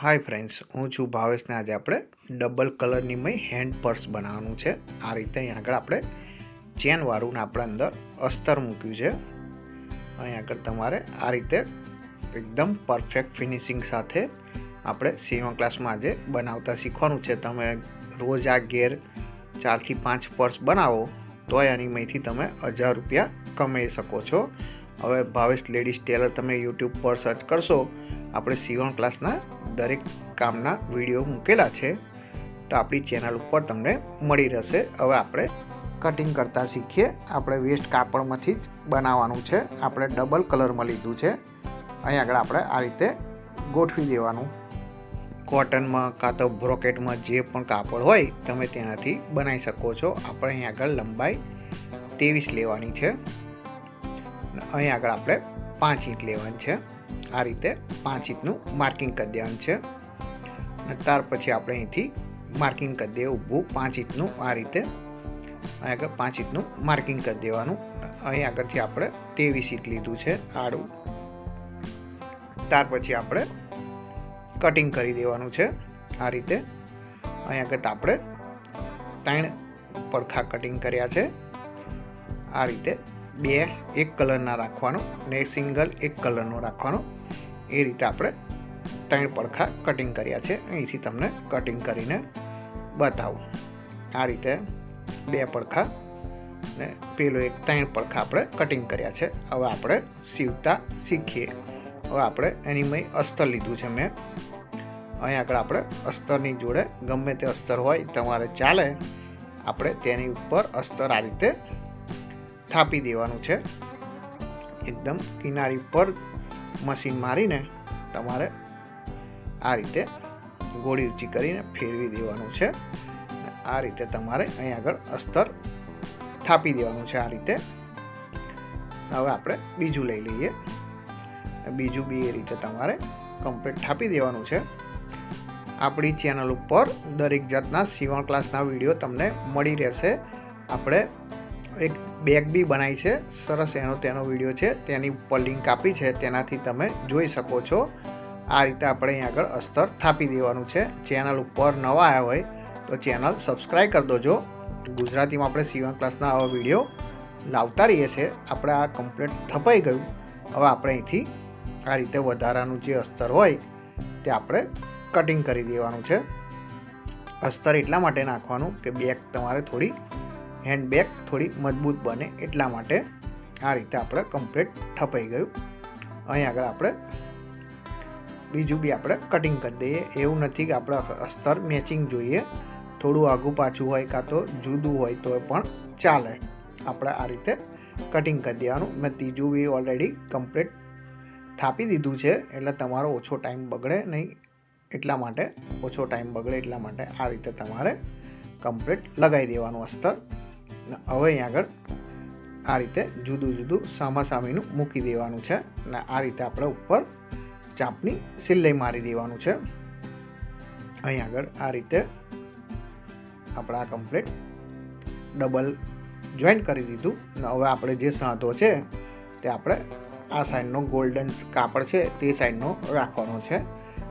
Hi friends હું છું ભાવેશને આજે આપણે ડબલ કલરની મય હેન્ડ પર્સ બનાવવાનું છે. આ રીતે અહીં આગળ આપણે ચેનવાળું આપણા અંદર અસ્તર મૂક્યું છે. અહીં આગળ તમારે આ રીતે એકદમ પરફેક્ટ ફિનિશિંગ સાથે આપણે સેવા ક્લાસમાં આજે બનાવતા શીખવાનું છે. તમે રોજ આ ઘેર ચારથી પાંચ પર્સ બનાવો, તોય એની મયથી તમે હજાર રૂપિયા કમાઈ શકો છો. હવે ભાવેશ લેડીઝ ટેલર તમે યુટ્યુબ પર સર્ચ કરશો, આપણે સીવણ ક્લાસના દરેક કામના વીડિયો મૂકેલા છે, તો આપણી ચેનલ ઉપર તમને મળી રહેશે. હવે આપણે કટિંગ કરતાં શીખીએ. આપણે વેસ્ટ કાપડમાંથી જ બનાવવાનું છે. આપણે ડબલ કલરમાં લીધું છે. અહીં આગળ આપણે આ રીતે ગોઠવી દેવાનું. કોટનમાં કાં તો બ્રોકેટમાં જે પણ કાપડ હોય, તમે તેનાથી બનાવી શકો છો. આપણે અહીં આગળ લંબાઈ ત્રેવીસ લેવાની છે. અહીં આગળ આપણે પાંચ ઇંચ લેવાની છે. આ રીતે પાંચ ઇંચનું માર્કિંગ કરી દેવાનું છે. અને ત્યાર પછી આપણે અહીંથી માર્કિંગ કરી દઈએ, ઊભું પાંચ ઇંચનું આ રીતે. અહીં આગળ પાંચ ઇંચનું માર્કિંગ કરી દેવાનું. અહીં આગળથી આપણે ત્રેવીસ ઇંચ લીધું છે આડું. ત્યાર પછી આપણે કટિંગ કરી દેવાનું છે આ રીતે. અહીં આગળ આપણે ત્રણ પડખા કટિંગ કર્યા છે. આ રીતે બે એક કલરના રાખવાનો ને સિંગલ એક કલરનો રાખવાનો. એ રીતે આપણે ત્રણ પડખા કટિંગ કર્યા છે. અહીંથી તમને કટિંગ કરીને બતાવું. આ રીતે બે પડખા ને પેલો એક ત્રણ પડખા આપણે કટિંગ કર્યા છે. હવે આપણે સીવતા શીખીએ. હવે આપણે એની મય અસ્તર લીધું છે મેં. અહીં આગળ આપણે અસ્તરની જોડે ગમે તે અસ્તર હોય, તમારે ચાલે, આપણે તેની ઉપર અસ્તર આ રીતે થાપી દેવાનું છે. એકદમ કિનારી પર મશીન મારીને તમારે આ રીતે ગોળી ઊંચી કરીને ફેરવી દેવાનું છે. આ રીતે તમારે અહીં આગળ અસ્તર થાપી દેવાનું છે આ રીતે. હવે આપણે બીજું લઈ લઈએ. બીજું બી એ રીતે તમારે કમ્પ્લીટ થાપી દેવાનું છે. આપણી ચેનલ ઉપર દરેક જાતના સીવણ ક્લાસના વીડિયો તમને મળી રહેશે. આપણે એક બેગ બી બનાવી છે. સરસ એનો તેનો વીડિયો છે. તેની ઉપર લિંક આપી છે. તેનાથી તમે જોઈ શકો છો. આ રીતે આપણે અહીં આગળ અસ્તર થાપી દેવાનું છે. ચેનલ ઉપર નવા આવ્યા હોય તો ચેનલ સબસ્ક્રાઈબ કરી દોજો. ગુજરાતીમાં આપણે સીવન ક્લાસના આવા વીડિયો લાવતા રહીએ છીએ. આપણે આ કમ્પ્લીટ થપાઈ ગયું. હવે આપણે અહીંથી આ રીતે વધારાનું જે અસ્તર હોય તે આપણે કટિંગ કરી દેવાનું છે. અસ્તર એટલા માટે નાખવાનું કે બેગ તમારે થોડી હેન્ડ બેગ થોડી મજબૂત બને એટલા માટે આ રીતે આપણે કમ્પ્લીટ ઠપાઈ ગયું. અહીં આગળ આપણે બીજું બી આપણે કટિંગ કરી દઈએ. એવું નથી કે આપણે અસ્તર મેચિંગ જોઈએ. થોડું આઘું પાછું હોય કાં તો જુદું હોય તો પણ ચાલે. આપણે આ રીતે કટિંગ કરી દેવાનું. મેં ત્રીજું બી ઓલરેડી કમ્પ્લીટ થાપી દીધું છે. એટલે તમારો ઓછો ટાઈમ બગડે નહીં. એટલા માટે ઓછો ટાઈમ બગડે એટલા માટે આ રીતે તમારે કમ્પ્લીટ લગાવી દેવાનું અસ્તર ને, હવે અહીં આગળ આ રીતે જુદું જુદું સામાસામીનું મૂકી દેવાનું છે અને આ રીતે આપણે ઉપર ચાંપની સિલાઈ મારી દેવાનું છે. અહીં આગળ આ રીતે આપણે આ કમ્પ્લીટ ડબલ જોઈન્ટ કરી દીધું. અને હવે આપણે જે સાંધો છે તે આપણે આ સાઈડનો ગોલ્ડન કાપડ છે તે સાઈડનો રાખવાનો છે.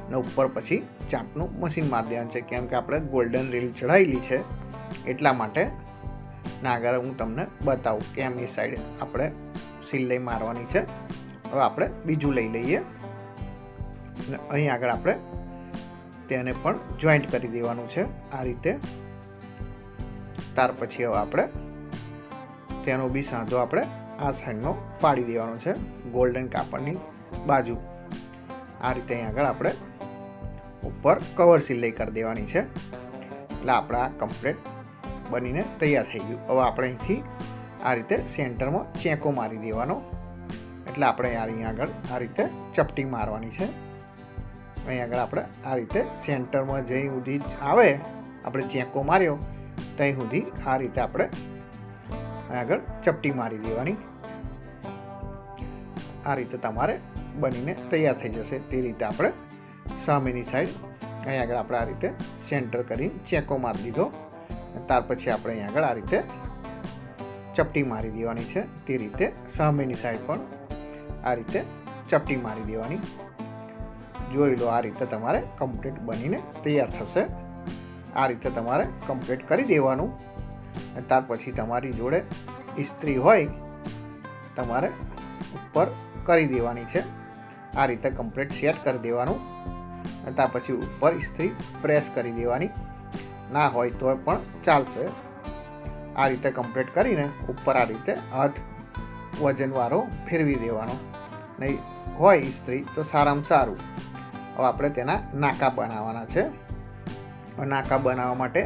ને ઉપર પછી ચાંપનું મશીન મારી દેવાનું છે. કેમ કે આપણે ગોલ્ડન રીલ ચડાવેલી છે એટલા માટે ના આગળ હું તમને બતાવું કેમ એ સાઈડ આપણે સિલાઈ મારવાની છે. હવે આપણે બીજું લઈ લઈએ. ને અહીં આગળ આપણે તેને પણ જોઈન્ટ કરી દેવાનું છે આ રીતે. ત્યાર પછી હવે આપણે તેનો બી સાંધો આપણે આ સાઈડનો પાડી દેવાનો છે ગોલ્ડન કાપડની બાજુ. આ રીતે અહીં આગળ આપણે ઉપર કવર સિલાઈ કરી દેવાની છે. એટલે આપણા કમ્પ્લીટ બનીને તૈયાર થઈ ગયું. હવે આપણે અહીંથી આ રીતે સેન્ટરમાં ચેકો મારી દેવાનો. એટલે આપણે અહીં આગળ આ રીતે ચપટી મારવાની છે. અહીં આગળ આપણે આ રીતે સેન્ટરમાં જઈ સુધી આવે, આપણે ચેકો માર્યો, ત્યાં સુધી આ રીતે આપણે આગળ ચપટી મારી દેવાની. આ રીતે તમારે બનીને તૈયાર થઈ જશે. તે રીતે આપણે સામેની સાઈડ અહીં આગળ આપણે આ રીતે સેન્ટર કરી ચેકો મારી દીધો. ત્યાર પછી આપણે અહીં આગળ આ રીતે ચપટી મારી દેવાની છે. તે રીતે સામેની સાઈડ પણ આ રીતે ચપટી મારી દેવાની. જોઈ લો આ રીતે તમારે કમ્પ્લીટ બનીને તૈયાર થશે. આ રીતે તમારે કમ્પ્લીટ કરી દેવાનું. ત્યાર પછી તમારી જોડે ઇસ્ત્રી હોય, તમારે ઉપર કરી દેવાની છે. આ રીતે કમ્પ્લીટ સેટ કરી દેવાનું. ત્યાર પછી ઉપર ઇસ્ત્રી પ્રેસ કરી દેવાની. ના હોય તો પણ ચાલશે. આ રીતે કમ્પ્લીટ કરીને ઉપર આ રીતે હાથ વજનવાળો ફેરવી દેવાનો. નહીં હોય ઇસ્ત્રી તો સારામાં સારું. હવે આપણે તેના નાકા બનાવવાના છે. નાકા બનાવવા માટે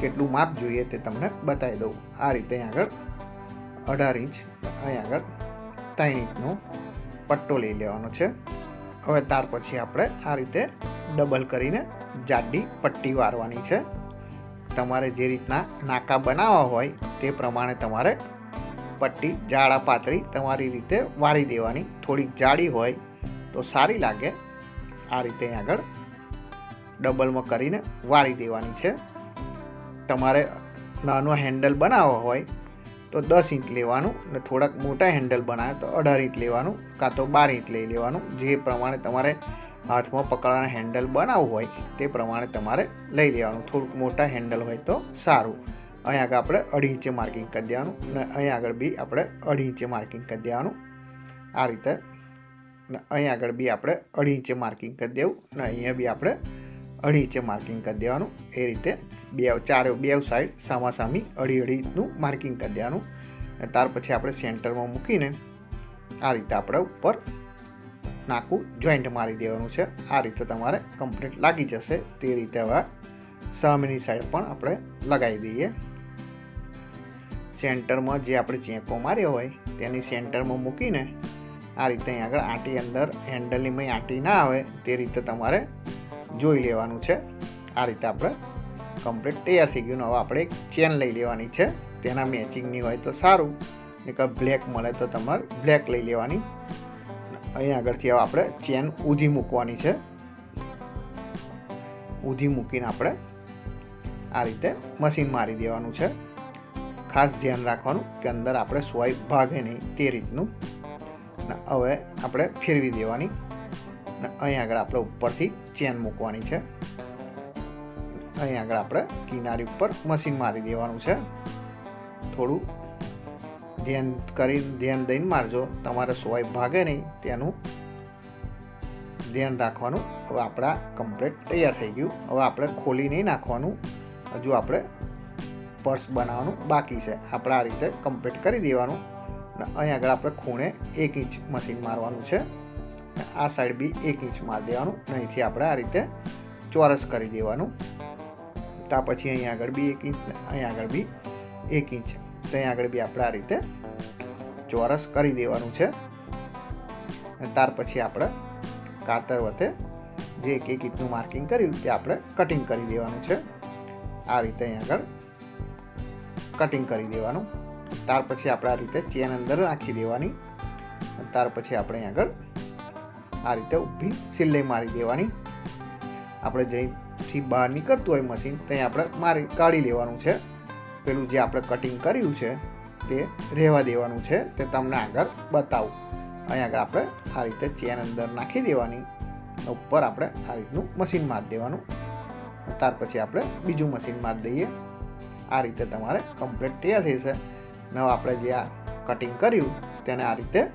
કેટલું માપ જોઈએ તે તમને બતાવી દઉં. આ રીતે અહીં આગળ અઢાર ઇંચ, અહીં આગળ ત્રણ ઇંચનો પટ્ટો લઈ લેવાનો છે. હવે ત્યાર પછી આપણે આ રીતે ડબલ કરીને જાડી પટ્ટી વારવાની છે. તમારે જે રીતના નાકા બનાવવા હોય તે પ્રમાણે તમારે પટ્ટી જાડા પાતળી તમારી રીતે વારી દેવાની. થોડીક જાડી હોય તો સારી લાગે. આ રીતે આગળ ડબલમાં કરીને વારી દેવાની છે. તમારે નાનો હેન્ડલ બનાવવો હોય તો દસ ઇંચ લેવાનું ને થોડાક મોટા હેન્ડલ બનાવે તો અઢાર ઇંચ લેવાનું કાં તો બાર ઇંચ લઈ લેવાનું. જે પ્રમાણે તમારે હાથમાં પકડવાના હેન્ડલ બનાવવું હોય તે પ્રમાણે તમારે લઈ લેવાનું. થોડુંક મોટા હેન્ડલ હોય તો સારું. અહીં આગળ આપણે અઢી ઇંચે માર્કિંગ કરી દેવાનું ને અહીં આગળ બી આપણે અઢી ઇંચે માર્કિંગ કરી દેવાનું. આ રીતે. અને અહીં આગળ બી આપણે અઢી ઇંચે માર્કિંગ કરી દેવું અને અહીંયા બી આપણે અઢી ઇંચે માર્કિંગ કરી દેવાનું. એ રીતે બે ચારે બે સાઈડ સામાસામી અઢી અઢી ઇંચનું માર્કિંગ કરી દેવાનું. અને ત્યાર પછી આપણે સેન્ટરમાં મૂકીને આ રીતે આપણે ઉપર નાકું જોઈન્ટ મારી દેવાનું છે. આ રીતે તમારે કમ્પ્લીટ લાગી જશે તે રીતે હવે સામેની સાઈડ પણ આપણે લગાવી દઈએ. સેન્ટરમાં જે આપણે ચેકો માર્યો હોય, તેની સેન્ટરમાં મૂકીને આ રીતે અહીં આગળ આંટી અંદર હેન્ડલની આંટી ના આવે, તે રીતે તમારે જોઈ લેવાનું છે. આ રીતે આપણે કમ્પ્લીટ તૈયાર થઈ ગયું. હવે આપણે એક ચેન લઈ લેવાની છે. તેના મેચિંગની હોય તો સારું નહીતર બ્લેક મળે તો તમારે બ્લેક લઈ લેવાની. અહીં આગળથી હવે આપણે ચેન ઊધી મૂકવાની છે. ઊધી મૂકીને આપણે આ રીતે મશીન મારી દેવાનું છે. ખાસ ધ્યાન રાખવાનું કે અંદર આપણે સોય ભાગે નહીં, તે રીતનું. ને હવે આપણે ફેરવી દેવાની. ને અહીં આગળ આપણે ઉપરથી ચેન મૂકવાની છે. અહીં આગળ આપણે કિનારી ઉપર મશીન મારી દેવાનું છે. થોડું ધ્યાન કરી ધ્યાન દઈને મારજો. તમારે સોય ભાગે નહીં, તેનું ધ્યાન રાખવાનું હવે આપણા કમ્પ્લેટ તૈયાર થઈ ગયું. હવે આપણે ખોલી નહીં નાખવાનું. હજુ આપણે પર્સ બનાવવાનું બાકી છે. આપણે આ રીતે કમ્પ્લીટ કરી દેવાનું. અહીં આગળ આપણે ખૂણે એક ઇંચ મશીન મારવાનું છે. આ સાઈડ બી એક ઇંચ મારી દેવાનું. અહીંથી આપણે આ રીતે ચોરસ કરી દેવાનું. ત્યાં પછી અહીં આગળ બી એક ઇંચ અહીં આગળ બી એક ઇંચ. તો અહીં આગળ બી આપણે આ રીતે ચોરસ કરી દેવાનું છે. ત્યાર પછી આપણે કાતર વતે જે એક એક ઇંચનું માર્કિંગ કર્યું તે આપણે કટિંગ કરી દેવાનું છે. આ રીતે અહીં આગળ કટિંગ કરી દેવાનું. ત્યાર પછી આપણે આ રીતે ચેન અંદર નાખી દેવાની. ત્યાર પછી આપણે અહીં આગળ આ રીતે ઊભી સિલાઈ મારી દેવાની. આપણે જઈથી બહાર નીકળતું હોય મશીન ત્યાં આપણે મારી, કાઢી લેવાનું છે. પેલું જે આપણે કટિંગ કર્યું છે, તે રહેવા દેવાનું છે. તે તમને આગળ બતાવું. અહીં આગળ આપણે આ રીતે ચેન અંદર નાખી દેવાની ઉપર આપણે આ રીતનું મશીન મારી દેવાનું. ત્યાર પછી આપણે બીજું મશીન મારી દઈએ. આ રીતે તમારે કમ્પ્લીટ તૈયાર થઈ છે ને આપણે જે આ કટિંગ કર્યું, તેને આ રીતે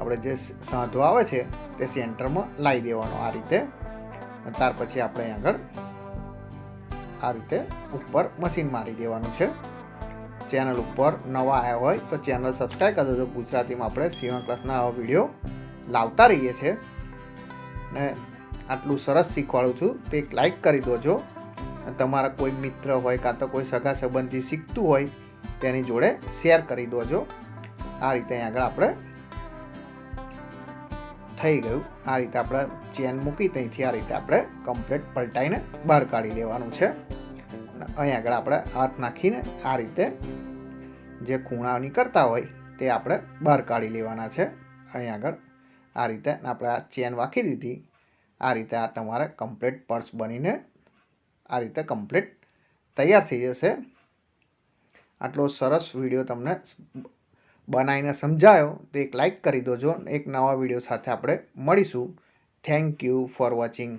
આપણે જે સાંધો આવે છે, તે સેન્ટરમાં લાવી દેવાનો આ રીતે. ત્યાર પછી આપણે આગળ આ રીતે ઉપર મશીન મારી દેવાનું છે. ચેનલ ઉપર નવા આવ્યા હોય તો ચેનલ સબસ્ક્રાઈબ કરી દેજો. ગુજરાતીમાં આપણે સીવણ ક્લાસના આવા વીડિયો લાવતા રહીએ છીએ. ને આટલું સરસ શીખવાડું છું. તે એક લાઈક કરી દોજો. તમારા કોઈ મિત્ર હોય કાં તો કોઈ સગા સંબંધી શીખતું હોય તેની જોડે શેર કરી દોજો. આ રીતે આગળ આપણે થઈ ગયું. આ રીતે આપણે ચેન મૂકી ત્યાંથી આ રીતે આપણે કમ્પ્લીટ પલટાઈને બહાર કાઢી લેવાનું છે. અને અહીં આગળ આપણે હાથ નાખીને આ રીતે જે ખૂણાની કરતા હોય તે આપણે બહાર કાઢી લેવાના છે. અહીં આગળ આ રીતે આપણે આ ચેન વાંખી દીધી. આ રીતે આ તમારે કમ્પ્લીટ પર્સ બનીને આ રીતે કમ્પ્લીટ તૈયાર થઈ જશે. આટલો સરસ વીડિયો તમને બનાવીને સમજાયો તો એક લાઈક કરી દોજો એક નવા વીડિયો સાથે આપણે મળીશું. Thank you for watching